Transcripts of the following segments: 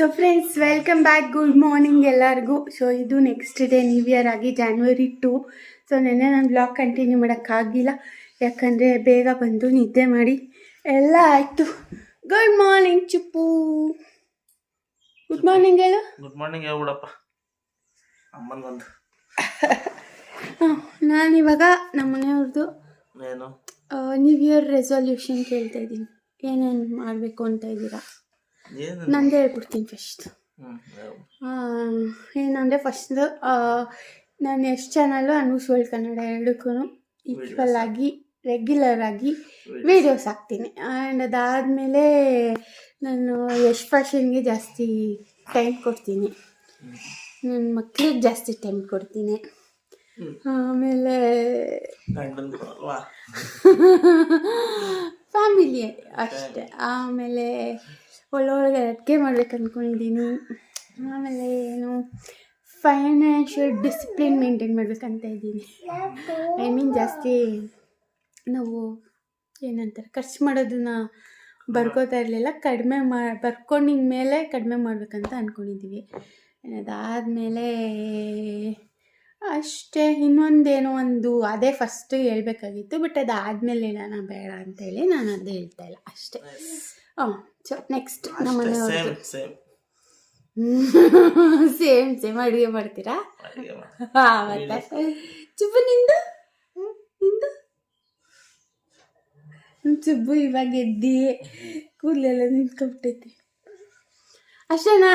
So friends welcome back good morning ಎಲ್ಲರಿಗೂ. So ಇದು next day new year ಆಗಿ January two so ನೆನ್ನೆ ನಾನು ಬ್ಲಾಗ್ ಕಂಟಿನ್ಯೂ ಮಾಡೋಕ್ಕಾಗಿಲ್ಲ. ಯಾಕಂದರೆ ಬೇಗ ಬಂದು ನಿದ್ದೆ ಮಾಡಿ ಎಲ್ಲ ಆಯಿತು. Good morning Chuppu good morning ಹೇಳು. ಗುಡ್ ಮಾರ್ನಿಂಗ್ ಹೇಳ್ಬಿಡಪ್ಪ. ಅಮ್ಮನ ಬಂದು. ನಾನಿವಾಗ ನಮ್ಮ ಮನೆಯವ್ರದ್ದು ಏನು? ನ್ಯೂ ಇಯರ್ ರೆಸೊಲ್ಯೂಷನ್ ಕೇಳ್ತಾ ಇದ್ದೀನಿ. ಏನೇನು ಮಾಡಬೇಕು ಅಂತ ಇದ್ದೀರಾ? ನಂದು ಹೇಳ್ಬಿಡ್ತೀನಿ ಫಸ್ಟ್ ಏನಂದ್ರೆ ಫಸ್ಟ್ ನಾನು ಎಷ್ಟು ಚಾನಲ್ಲು ಅನೂಸ್ ಕನ್ನಡ ಎರಡಕ್ಕೂ ಈಕ್ವಲ್ ಆಗಿ ರೆಗ್ಯುಲರ್ ಆಗಿ ವೀಡಿಯೋಸ್ ಹಾಕ್ತೀನಿ. ಆ್ಯಂಡ್ ಅದಾದಮೇಲೆ ನಾನು ಯಶ್ ಫ್ಯಾಷನ್ಗೆ ಜಾಸ್ತಿ ಟೈಮ್ ಕೊಡ್ತೀನಿ. ನನ್ನ ಮಕ್ಕಳಿಗೆ ಜಾಸ್ತಿ ಟೈಮ್ ಕೊಡ್ತೀನಿ. ಆಮೇಲೆ ಫ್ಯಾಮಿಲಿ ಅಷ್ಟೇ. ಆಮೇಲೆ ಒಳ್ಳೊಳಗೆ ಅಡುಗೆ ಮಾಡ್ಬೇಕು ಅಂದ್ಕೊಂಡಿದ್ದೀನಿ ಆಮೇಲೆ ಏನು ಫೈನಾನ್ಷಿಯಲ್ ಡಿಸಿಪ್ಲಿನ್ ಮೇಂಟೈನ್ ಮಾಡ್ಬೇಕಂತ ಇದ್ದೀನಿ. ಐ ಮೀನ್ ಜಾಸ್ತಿ ನಾವು ಏನಂತಾರೆ, ಖರ್ಚು ಮಾಡೋದನ್ನ ಬರ್ಕೋತಾ ಇರಲಿಲ್ಲ, ಕಡಿಮೆ ಮಾ ಬರ್ಕೊಂಡಿದ ಮೇಲೆ ಕಡಿಮೆ ಮಾಡ್ಬೇಕಂತ ಅಂದ್ಕೊಂಡಿದ್ದೀವಿ ಅದಾದಮೇಲೆ ಅಷ್ಟೇ ಇನ್ನೊಂದೇನೋ ಒಂದು ಅದೇ ಫಸ್ಟ್ ಹೇಳ್ಬೇಕಾಗಿತ್ತು ಬಟ್ ಅದಾದಮೇಲೆ ಹೇಳೋಣ ಬೇಡ ಅಂತೇಳಿ ನಾನು ಅದೇ ಹೇಳ್ತಾ ಇಲ್ಲ ಅಷ್ಟೇ. ಹಾಂ ಸೊ ನೆಕ್ಸ್ಟ್ ಸೇಮ್ ಸೇಮ್ ಅಡುಗೆ ಮಾಡ್ತೀರಾ? ಹಾಂ ಮತ್ತೆ? ಚುಬ್ಬು ನಿಂದು? ನಿಂದು? ಚುಬ್ಬು ಇವಾಗ ಎದ್ದಿ ಕೂದಲೆಲ್ಲ ನಿಂತ್ಕೊಂಡ್ಬಿಟ್ಟೈತಿ ಅಷ್ಟೇನಾ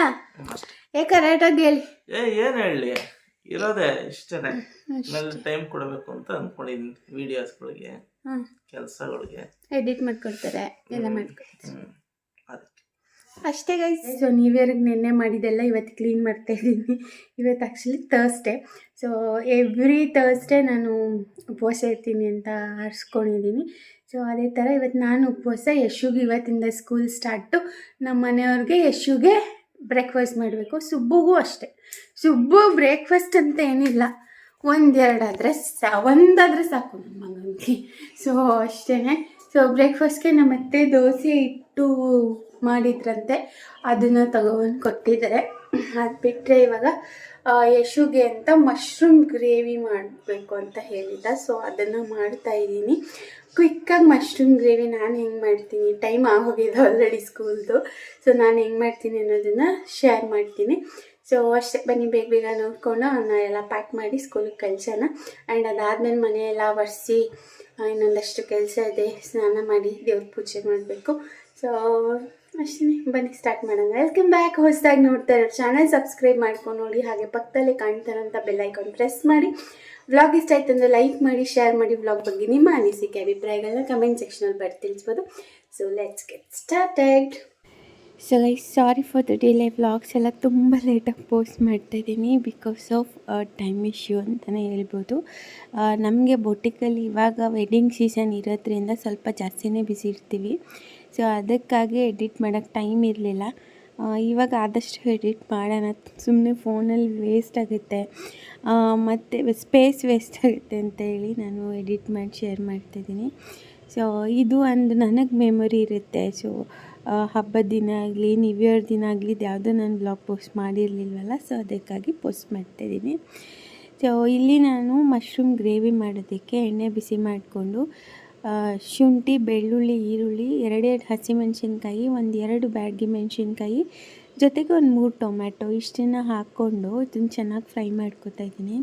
ಏ ಕರೆಕ್ಟಾಗಿ ಹೇಳಿ. ಏ ಏನ್ ಹೇಳಿ? ಇರೋದೇ ಇಷ್ಟನೇ. ಆಮೇಲೆ ಟೈಮ್ ಕೊಡಬೇಕು ಅಂತ ಅನ್ಕೊಂಡಿದ್ದೀನಿ ವಿಡಿಯೋಸ್ಗಳಿಗೆ ಕೆಲಸಗಳಿಗೆ. ಎಡಿಟ್ ಮಾಡ್ಕೊಡ್ತಾರೆ ಎಲ್ಲ ಮಾಡ್ಕೊಡ್ತಾರೆ. ಅಷ್ಟೇ ಗೈಸ್ ಸೊ ನ್ಯೂ ಇಯರ್ಗೆ ನಿನ್ನೆ ಮಾಡಿದ್ದೆಲ್ಲ ಇವತ್ತು ಕ್ಲೀನ್ ಮಾಡ್ತಾ ಇದ್ದೀನಿ. ಇವತ್ತು actually Thursday so every Thursday ನಾನು ಉಪವಾಸ ಇರ್ತೀನಿ ಅಂತ ಆರಿಸ್ಕೊಂಡಿದ್ದೀನಿ ಸೊ ಅದೇ ಥರ ಇವತ್ತು ನಾನು ಉಪವಾಸ ಯಶುಗೆ ಇವತ್ತಿಂದ ಸ್ಕೂಲ್ ಸ್ಟಾರ್ಟು ನಮ್ಮ ಮನೆಯವ್ರಿಗೆ ಯಶುಗೆ ಬ್ರೇಕ್ಫಾಸ್ಟ್ ಮಾಡಬೇಕು. ಸುಬ್ಬುಗೂ ಅಷ್ಟೇ. ಸುಬ್ಬು ಬ್ರೇಕ್ಫಾಸ್ಟ್ ಅಂತ ಏನಿಲ್ಲ. ಒಂದೆರಡಾದರೆ ಸಾ, ಒಂದಾದರೆ ಸಾಕು ನಮ್ಮ ಮಗನಿಗೆ ಸೊ ಅಷ್ಟೇ ಸೊ ಬ್ರೇಕ್ಫಾಸ್ಟ್ಗೆ ನಮ್ಮ ಅತ್ತೆ ದೋಸೆ ಇಟ್ಟು ಮಾಡಿದ್ರಂತೆ. ಅದನ್ನು ತಗೊಬಂದು ಕೊಟ್ಟಿದ್ದಾರೆ. ಅದು ಬಿಟ್ಟರೆ ಇವಾಗ ಯಶುಗೆ ಅಂತ ಮಶ್ರೂಮ್ ಗ್ರೇವಿ ಮಾಡಬೇಕು ಅಂತ ಹೇಳಿದ್ದ. ಸೊ ಅದನ್ನು ಮಾಡ್ತಾ ಇದ್ದೀನಿ. ಕ್ವಿಕ್ಕಾಗಿ ಮಶ್ರೂಮ್ ಗ್ರೇವಿ ನಾನು ಹೆಂಗೆ ಮಾಡ್ತೀನಿ? ಟೈಮ್ ಆಗೋಗಿದೆ ಆಲ್ರೆಡಿ ಸ್ಕೂಲ್ದು ಸೊ ನಾನು ಹೆಂಗೆ ಮಾಡ್ತೀನಿ ಅನ್ನೋದನ್ನು ಶೇರ್ ಮಾಡ್ತೀನಿ. ಸೊ ಅಷ್ಟೇ. ಬನ್ನಿ, ಬೇಗ ಬೇಗ ನೋಡ್ಕೊಂಡು ಅವನ್ನ ಎಲ್ಲ ಪ್ಯಾಕ್ ಮಾಡಿ ಸ್ಕೂಲಿಗೆ ಕಳಿಸೋಣ. ಆ್ಯಂಡ್ ಅದಾದಮೇಲೆ ಮನೆಯೆಲ್ಲ ಒರೆಸಿ ಇನ್ನೊಂದಷ್ಟು ಕೆಲಸ ಇದೆ, ಸ್ನಾನ ಮಾಡಿ ದೇವ್ರ ಪೂಜೆ ಮಾಡಬೇಕು. ಸೊ ಅಷ್ಟೇ ಬನ್ನಿ ಸ್ಟಾರ್ಟ್ ಮಾಡೋಣ. ವೆಲ್ಕಮ್ ಬ್ಯಾಕ್ ಹೊಸದಾಗಿ ನೋಡ್ತಾ ಇರೋ ಚಾನಲ್ ಸಬ್ಸ್ಕ್ರೈಬ್ ಮಾಡ್ಕೊಂಡು ನೋಡಿ. ಹಾಗೆ ಪಕ್ಕದಲ್ಲೇ ಕಾಣ್ತಾರಂಥ ಬೆಲ್ ಐಕಾನ್ ಪ್ರೆಸ್ ಮಾಡಿ. ವ್ಲಾಗ್ ಇಷ್ಟ ಆಯ್ತು ಅಂದರೆ ಲೈಕ್ ಮಾಡಿ ಶೇರ್ ಮಾಡಿ ವ್ಲಾಗ್ ಬಗ್ಗೆ ನಿಮ್ಮ ಅನಿಸಿಕೆ ಅಭಿಪ್ರಾಯಗಳನ್ನ ಕಮೆಂಟ್ ಸೆಕ್ಷನಲ್ಲಿ ಬರ್ತಾ ತಿಳಿಸ್ಬೋದು. So let's get started so I sorry for the delay vlogs ಎಲ್ಲ ತುಂಬ ಲೇಟಾಗಿ ಪೋಸ್ಟ್ ಮಾಡ್ತಾ ಇದ್ದೀನಿ ಬಿಕಾಸ್ ಆಫ್ ಟೈಮ್ ಇಶ್ಯೂ ಅಂತಲೇ ಹೇಳ್ಬೋದು. ನಮಗೆ ಬೊಟಿಕಲ್ಲಿ ಇವಾಗ ವೆಡ್ಡಿಂಗ್ ಸೀಸನ್ ಇರೋದ್ರಿಂದ ಸ್ವಲ್ಪ ಜಾಸ್ತಿನೇ ಬಿಸಿ ಇರ್ತೀವಿ. ಸೊ ಅದಕ್ಕಾಗಿ ಎಡಿಟ್ ಮಾಡೋಕ್ಕೆ ಟೈಮ್ ಇರಲಿಲ್ಲ. ಇವಾಗ ಆದಷ್ಟು ಎಡಿಟ್ ಮಾಡೋಣ. ಸುಮ್ಮನೆ ಫೋನಲ್ಲಿ ವೇಸ್ಟ್ ಆಗುತ್ತೆ. ಮತ್ತು ಸ್ಪೇಸ್ ವೇಸ್ಟ್ ಆಗುತ್ತೆ ಅಂತ ಹೇಳಿ ನಾನು ಎಡಿಟ್ ಮಾಡಿ ಶೇರ್ ಮಾಡ್ತಾಯಿದ್ದೀನಿ ಸೊ ಇದು ಒಂದು ನನಗೆ ಮೆಮೊರಿ ಇರುತ್ತೆ. ಸೊ ಹಬ್ಬದ ದಿನ ಆಗಲಿ ನ್ಯೂ ಇಯರ್ ದಿನ ಆಗಲಿ, ಇದು ಯಾವುದೋ ನಾನು ಬ್ಲಾಗ್ ಪೋಸ್ಟ್ ಮಾಡಿರಲಿಲ್ವಲ್ಲ ಸೊ ಅದಕ್ಕಾಗಿ ಪೋಸ್ಟ್ ಮಾಡ್ತಾಯಿದ್ದೀನಿ ಸೊ ಇಲ್ಲಿ ನಾನು ಮಶ್ರೂಮ್ ಗ್ರೇವಿ ಮಾಡೋದಕ್ಕೆ ಎಣ್ಣೆ ಬಿಸಿ ಮಾಡಿಕೊಂಡು ಶುಂಠಿ, ಬೆಳ್ಳುಳ್ಳಿ, ಈರುಳ್ಳಿ ಎರಡೆರಡು ಹಸಿಮೆಣ್ಸಿನ್ಕಾಯಿ, ಒಂದು ಎರಡು ಬ್ಯಾಡ್ಗಿ ಮೆಣಸಿನ್ಕಾಯಿ, ಜೊತೆಗೆ ಒಂದು ಮೂರು ಟೊಮ್ಯಾಟೊ ಇಷ್ಟನ್ನು ಹಾಕ್ಕೊಂಡು ಇದನ್ನು ಚೆನ್ನಾಗಿ ಫ್ರೈ ಮಾಡ್ಕೊತಾ ಇದ್ದೀನಿ.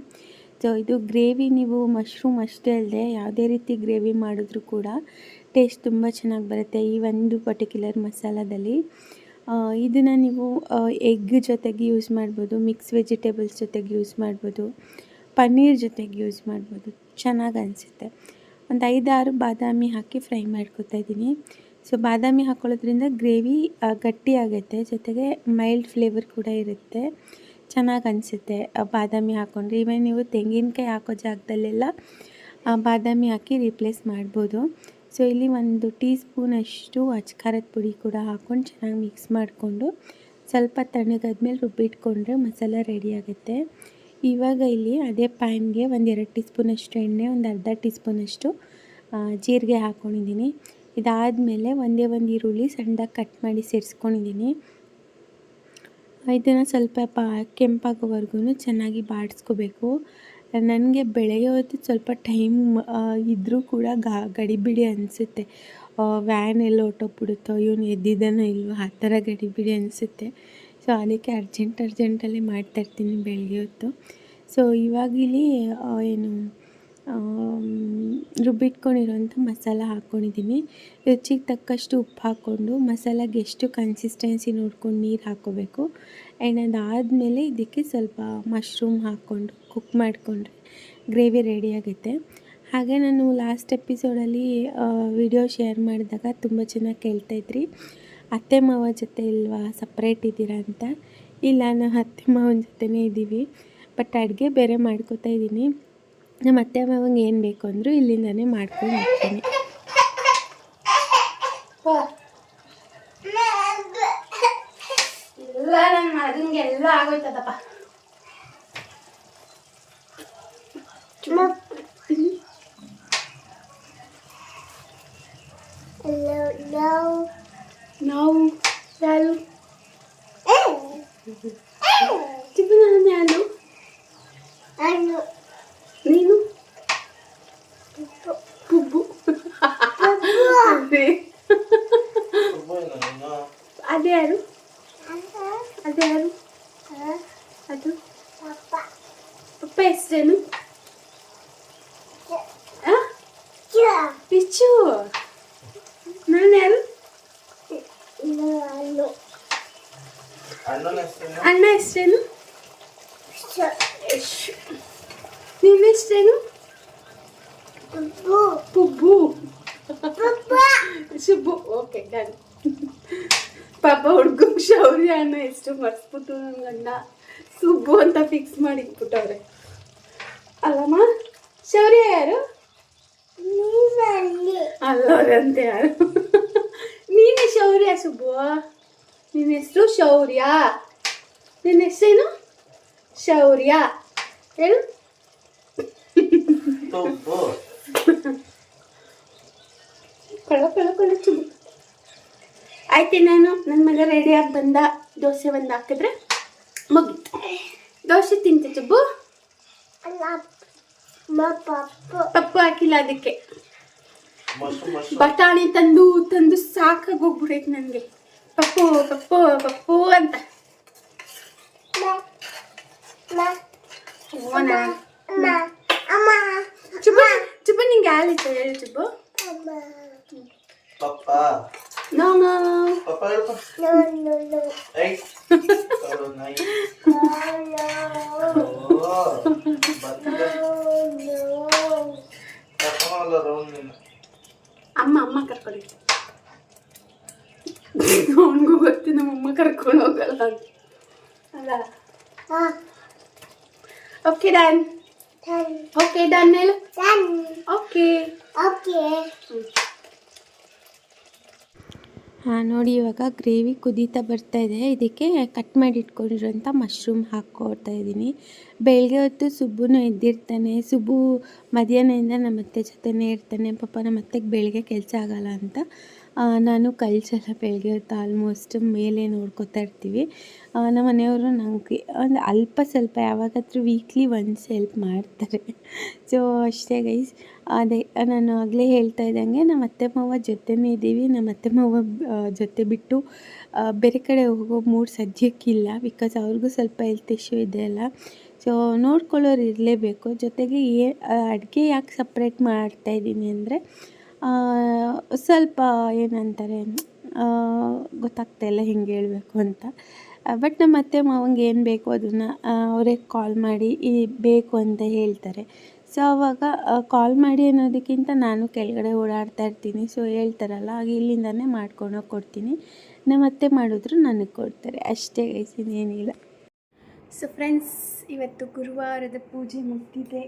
ಸೊ ಇದು ಗ್ರೇವಿ ನೀವು ಮಶ್ರೂಮ್ ಅಷ್ಟೇ ಅಲ್ಲದೆ ಯಾವುದೇ ರೀತಿ ಗ್ರೇವಿ ಮಾಡಿದ್ರೂ ಕೂಡ ಟೇಸ್ಟ್ ತುಂಬ ಚೆನ್ನಾಗಿ ಬರುತ್ತೆ ಈ ಒಂದು ಪರ್ಟಿಕ್ಯುಲರ್ ಮಸಾಲದಲ್ಲಿ. ಇದನ್ನು ನೀವು ಎಗ್ ಜೊತೆಗೆ ಯೂಸ್ ಮಾಡ್ಬೋದು, ಮಿಕ್ಸ್ ವೆಜಿಟೇಬಲ್ಸ್ ಜೊತೆಗೆ ಯೂಸ್ ಮಾಡ್ಬೋದು, ಪನ್ನೀರ್ ಜೊತೆಗೆ ಯೂಸ್ ಮಾಡ್ಬೋದು, ಚೆನ್ನಾಗಿ ಅನಿಸುತ್ತೆ. ಒಂದು ಐದಾರು ಬಾದಾಮಿ ಹಾಕಿ ಫ್ರೈ ಮಾಡ್ಕೊತಾ ಇದ್ದೀನಿ. ಸೊ ಬಾದಾಮಿ ಹಾಕ್ಕೊಳ್ಳೋದ್ರಿಂದ ಗ್ರೇವಿ ಗಟ್ಟಿ ಆಗುತ್ತೆ. ಜೊತೆಗೆ ಮೈಲ್ಡ್ ಫ್ಲೇವರ್ ಕೂಡ ಇರುತ್ತೆ. ಚೆನ್ನಾಗಿ ಅನಿಸುತ್ತೆ ಬಾದಾಮಿ ಹಾಕ್ಕೊಂಡ್ರೆ ಈವನ್ ನೀವು ತೆಂಗಿನಕಾಯಿ ಹಾಕೋ ಜಾಗದಲ್ಲೆಲ್ಲ ಬಾದಾಮಿ ಹಾಕಿ ರಿಪ್ಲೇಸ್ ಮಾಡ್ಬೋದು. ಸೊ ಇಲ್ಲಿ ಒಂದು ಟೀ ಸ್ಪೂನಷ್ಟು ಅಚ್ಕಾರದ ಪುಡಿ ಕೂಡ ಹಾಕ್ಕೊಂಡು ಚೆನ್ನಾಗಿ ಮಿಕ್ಸ್ ಮಾಡಿಕೊಂಡು ಸ್ವಲ್ಪ ತಣ್ಣಗಾದ್ಮೇಲೆ ರುಬ್ಬಿಟ್ಕೊಂಡ್ರೆ ಮಸಾಲ ರೆಡಿ ಆಗುತ್ತೆ. ಇವಾಗ ಇಲ್ಲಿ ಅದೇ ಪ್ಯಾನ್ಗೆ ಒಂದು ಎರಡು ಟೀ ಸ್ಪೂನಷ್ಟು ಎಣ್ಣೆ, ಒಂದು ಅರ್ಧ ಟೀ ಸ್ಪೂನಷ್ಟು ಜೀರಿಗೆ ಹಾಕ್ಕೊಂಡಿದ್ದೀನಿ ಇದಾದಮೇಲೆ ಒಂದೇ ಒಂದು ಈರುಳ್ಳಿ ಸಣ್ಣದಾಗಿ ಕಟ್ ಮಾಡಿ ಸೇರಿಸ್ಕೊಂಡಿದ್ದೀನಿ. ಇದನ್ನು ಸ್ವಲ್ಪ ಪಾ ಕೆಂಪಾಗೋವರೆಗೂ ಚೆನ್ನಾಗಿ ಬಾಡಿಸ್ಕೋಬೇಕು. ನನಗೆ ಬೆಳೆಯೋದು ಸ್ವಲ್ಪ ಟೈಮ್ ಇದ್ದರೂ ಕೂಡ ಗಾ, ಗಡಿಬಿಡಿ ಅನಿಸುತ್ತೆ. ವ್ಯಾನ್ ಎಲ್ಲ ಹೊರ್ಟೋಗ್ಬಿಡುತ್ತೋ ಇವನು ಎದ್ದಿದ್ದಾನೋ ಇಲ್ವೋ, ಆ ಥರ ಗಡಿಬಿಡಿ ಅನಿಸುತ್ತೆ. ಸೊ ಅದಕ್ಕೆ ಅರ್ಜೆಂಟ್, ಅರ್ಜೆಂಟಲ್ಲಿ ಮಾಡ್ತಾಯಿರ್ತೀನಿ ಬೆಳಗ್ಗೆ ಹೊತ್ತು. ಸೊ ಇವಾಗಿಲ್ಲಿ ಏನು ರುಬ್ಬಿಟ್ಕೊಂಡಿರೋಂಥ ಮಸಾಲ ಹಾಕ್ಕೊಂಡಿದ್ದೀನಿ. ರುಚಿಗೆ ತಕ್ಕಷ್ಟು ಉಪ್ಪು ಹಾಕ್ಕೊಂಡು ಮಸಾಲಾಗೆ ಎಷ್ಟು ಕನ್ಸಿಸ್ಟೆನ್ಸಿ ನೋಡ್ಕೊಂಡು ನೀರು ಹಾಕ್ಕೋಬೇಕು. ಆ್ಯಂಡ್ ಅದಾದಮೇಲೆ ಇದಕ್ಕೆ ಸ್ವಲ್ಪ ಮಶ್ರೂಮ್ ಹಾಕ್ಕೊಂಡು ಕುಕ್ ಮಾಡಿಕೊಂಡ್ರೆ ಗ್ರೇವಿ ರೆಡಿ ಆಗುತ್ತೆ. ಹಾಗೆ ನಾನು ಲಾಸ್ಟ್ ಎಪಿಸೋಡಲ್ಲಿ ವಿಡಿಯೋ ಶೇರ್ ಮಾಡಿದಾಗ ತುಂಬ ಚೆನ್ನಾಗಿ ಕೇಳ್ತಾಯಿದ್ರಿ ಅತ್ತೆ ಮಾವ ಜೊತೆ ಇಲ್ವಾ? ಸಪ್ರೇಟ್ ಇದ್ದೀರಾ ಅಂತ? ಇಲ್ಲ ನಾನು ಅತ್ತೆ ಮಾವನ ಜೊತೆನೇ ಇದ್ದೀವಿ. ಬಟ್ ಅಡುಗೆ ಬೇರೆ ಮಾಡ್ಕೋತಾ ಇದ್ದೀನಿ. ನಮ್ಮ ಅತ್ತೆ ಮಾವಂಗೆ ಏನು ಬೇಕು ಅಂದರೂ ಇಲ್ಲಿಂದನೇ ಮಾಡ್ಕೊಂಡು ಹೋಗ್ತೀನಿ. ಎಲ್ಲ ನನ್ನ ಮಗನಿಗೆ ಎಲ್ಲ ಆಗೋಯ್ತದಪ್ಪ. ನಾವು ಯಾರು ಚಿಪ್ಪು ನಾನು ಯಾರು ನೀನು ಪುಬ್ಬು ಅದೇ. ಅದೇ ಯಾರು ಅದೇ ಯಾರು ಅದು ಪಪ್ಪ ಹೆಸರೇನು ಪಿಚ್ಚು ನಾನು ಯಾರು ಅಣ್ಣನ ಹೆಸರೇನು ಅಣ್ಣ ಹೆಸರೇನು ನಿಮ್ಮ ಹೆಸರೇನು ಪುಬ್ಬು ಶುಬ್ಬು ಓಕೆ ಡನ್. ಪಾಪ ಹುಡುಗ ಶೌರ್ಯ ಅನ್ನೋ ಎಷ್ಟು ಮರ್ಸ್ಬಿಟ್ಟು ನನ್ನ ಗಂಡ ಸುಬ್ಬು ಅಂತ ಫಿಕ್ಸ್ ಮಾಡಿ ಇಟ್ಬಿಟ್ಟವ್ರೆ ಅಲ್ಲಮ್ಮ ಶೌರ್ಯ ಯಾರು? ಅಲ್ಲವ್ರಂತೆ ಯಾರು? ನೀನೇ ಶೌರ್ಯ ಸುಬ್ಬು. ನಿನ್ನ ಹೆಸರು ಶೌರ್ಯ. ನಿನ್ನ ಹೆಸರೇನು ಶೌರ್ಯ. ಏನು? ತುಪ್ಪು ಕಳ್ಳ ಕಳ್ಳ ಸುಬ್ಬು. ಚುಬು ಆಯ್ತು ನಾನು ನನ್ನ ಮಗ ರೆಡಿಯಾಗಿ ಬಂದ ದೋಸೆ ಒಂದು ಹಾಕಿದ್ರೆ ಮುಗೀತು. ದೋಸೆ ತಿಂತೆ ಚುಬ್ಬು ಪಪ್ಪು ಹಾಕಿಲ್ಲ ಅದಕ್ಕೆ. ಬಟಾಣಿ ತಂದು ತಂದು ಸಾಕಾಗಿ ಹೋಗ್ಬಿಡೈತೆ ನನಗೆ ಪಪ್ಪು ಪಪ್ಪು ಪಪ್ಪು ಅಂತ ಓನಾ ಚುಬ್ಬು ಚುಬ್ಬು ನಿಂಗೆ ಯಾರಿತ್ತು ಹೇಳು ಚುಬ್ಬು ಪಪ್ಪ ನೋ ನೋ ಪಪ್ಪ ಹೇಳ್ಪ ಏಯ್ ನೋಡು ನಾಯಿ ಓ ಬಂದ ಕರ್ಕೊಂಡು ಹೋಗಲ್ಲ ಅಂತ. ಅಲ್ಲ. ಓಕೆ ಡನ್ ಓಕೆ ಡನ್ ಹೇಳು. ಓಕೆ ಹಾಂ ನೋಡಿ ಇವಾಗ ಗ್ರೇವಿ ಕುದೀತಾ ಬರ್ತಾ ಇದೆ. ಇದಕ್ಕೆ ಕಟ್ ಮಾಡಿ ಇಟ್ಕೊಂಡಿರೋಂಥ ಮಶ್ರೂಮ್ ಹಾಕ್ಕೊಡ್ತಾ ಇದ್ದೀನಿ. ಬೆಳಗ್ಗೆ ಹೊತ್ತು ಸುಬ್ಬುನು ಎದ್ದಿರ್ತಾನೆ. ಸುಬ್ಬು ಮಧ್ಯಾಹ್ನದಿಂದ ನಮ್ಮ ಅತ್ತೆ ಜೊತೆನೇ ಇರ್ತಾನೆ. ಪಾಪ ನಮ್ಮ ಅತ್ತೆಗೆ ಬೆಳಗ್ಗೆ ಕೆಲಸ ಆಗಲ್ಲ ಅಂತ. ನಾನು ಕಳ್ಸಲ್ಲ ಬೆಳಗ್ಗೆ ಆಲ್ಮೋಸ್ಟ್ ಮೇಲೆ ನೋಡ್ಕೋತಾ ಇರ್ತೀವಿ. ನಮ್ಮ ಮನೆಯವರು ನನಗೆ ಒಂದು ಅಲ್ಪ ಸ್ವಲ್ಪ ಯಾವಾಗಾದರೂ ವೀಕ್ಲಿ ಒನ್ಸ್ ಹೆಲ್ಪ್ ಮಾಡ್ತಾರೆ. ಸೊ ಅಷ್ಟೇ ಗೈಸ್ ಅದೇ, ನಾನು ಆಗಲೇ ಹೇಳ್ತಾ ಇದ್ದಂಗೆ ನಮ್ಮ ಅತ್ತೆ ಮಾವ ಜೊತೆನೇ ಇದ್ದೀವಿ. ನಮ್ಮ ಅತ್ತೆ ಮಾವ ಜೊತೆ ಬಿಟ್ಟು ಬೇರೆ ಕಡೆ ಹೋಗೋ ಮೂಡ್ ಸದ್ಯಕ್ಕಿಲ್ಲ ಬಿಕಾಸ್ ಅವ್ರಿಗೂ ಸ್ವಲ್ಪ ಹೆಲ್ತ್ ಇಶ್ಯೂ ಇದೆ ಅಲ್ಲ. ಸೊ ನೋಡ್ಕೊಳ್ಳೋರು ಇರಲೇಬೇಕು. ಜೊತೆಗೆ ಏ, ಅಡುಗೆ ಯಾಕೆ ಸಪ್ರೇಟ್ ಮಾಡ್ತಾಯಿದ್ದೀನಿ ಅಂದರೆ ಸ್ವಲ್ಪ ಏನಂತಾರೆ ಗೊತ್ತಾಗ್ತಾ ಇಲ್ಲ ಹೆಂಗೆ ಹೇಳಬೇಕು ಅಂತ. ಬಟ್ ನಮ್ಮ ಅತ್ತೆ ಮಾವಂಗೆ ಏನು ಬೇಕು ಅದನ್ನು ಅವರೇ ಕಾಲ್ ಮಾಡಿ, ಈ ಬೇಕು ಅಂತ ಹೇಳ್ತಾರೆ. ಸೊ ಅವಾಗ ಕಾಲ್ ಮಾಡಿ ಅನ್ನೋದಕ್ಕಿಂತ ನಾನು ಕೆಳಗಡೆ ಓಡಾಡ್ತಾ ಇರ್ತೀನಿ. ಸೊ ಹೇಳ್ತಾರಲ್ಲ ಆಗ ಇಲ್ಲಿಂದನೇ ಮಾಡ್ಕೊಂಡೋಗಿ ಕೊಡ್ತೀನಿ. ನಮ್ಮ ಅತ್ತೆ ಮಾಡಿದ್ರು ನನಗೆ ಕೊಡ್ತಾರೆ. ಅಷ್ಟೇ ಏನಿಲ್ಲ ಸೊ ಫ್ರೆಂಡ್ಸ್ ಇವತ್ತು ಗುರುವಾರದ ಪೂಜೆ ಮುಗ್ದಿದೆ.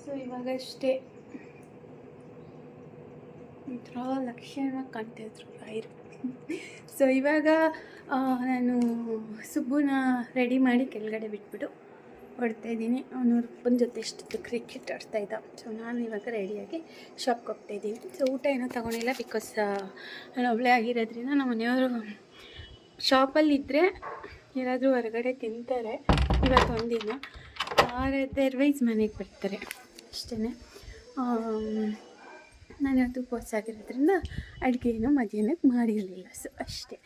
ಸೊ ಇವಾಗಷ್ಟೇ. ಒಂಥರ ಲಕ್ಷಣವಾಗಿ ಕಾಣ್ತಾಯಿದ್ರು ರಾಯರು ಸೊ ಇವಾಗ ನಾನು ಸುಬ್ಬುನ ರೆಡಿ ಮಾಡಿ ಕೆಳಗಡೆ ಬಿಟ್ಬಿಟ್ಟು ಹೊಡ್ತಾ ಇದ್ದೀನಿ. ಅವನು ಅಪ್ಪನ ಜೊತೆ ಎಷ್ಟೊತ್ತು ಕ್ರಿಕೆಟ್ ಆಡ್ತಾ ಇದ್ದ. ಸೊ ನಾನು ಇವಾಗ ರೆಡಿಯಾಗಿ ಶಾಪ್ಗೆ ಹೋಗ್ತಾ ಇದ್ದೀನಿ. ಸೊ ಊಟ ಏನೂ ತೊಗೊಂಡಿಲ್ಲ ಬಿಕಾಸ್ ನಾನು ಒಬ್ಬಳೇ ಆಗಿರೋದ್ರಿಂದ ನಮ್ಮ ಮನೆಯವರು ಶಾಪಲ್ಲಿದ್ದರೆ ಯಾರಾದರೂ ಹೊರಗಡೆ ತಿಂತಾರೆ. ಇವತ್ತೊಂದಿನ ಅದರ್ವೈಸ್ ಮನೆಗೆ ಬರ್ತಾರೆ. ಅಷ್ಟೇ ನಾನು ಯಾವುದು ಉಪವಾಸ ಆಗಿರೋದ್ರಿಂದ ಏನು ಮಧ್ಯಾಹ್ನಕ್ಕೆ ಮಾಡಿರಲಿಲ್ಲ. ಸೊ ಅಷ್ಟೇ.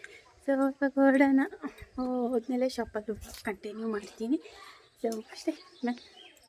ಸೊ ಪಕೋಡನ ಹೋದ್ಮೇಲೆ ಶಾಪಲ್ಲಿ ಕಂಟಿನ್ಯೂ ಮಾಡ್ತೀನಿ. ಸೊ ಅಷ್ಟೇ. ಬಾಯ್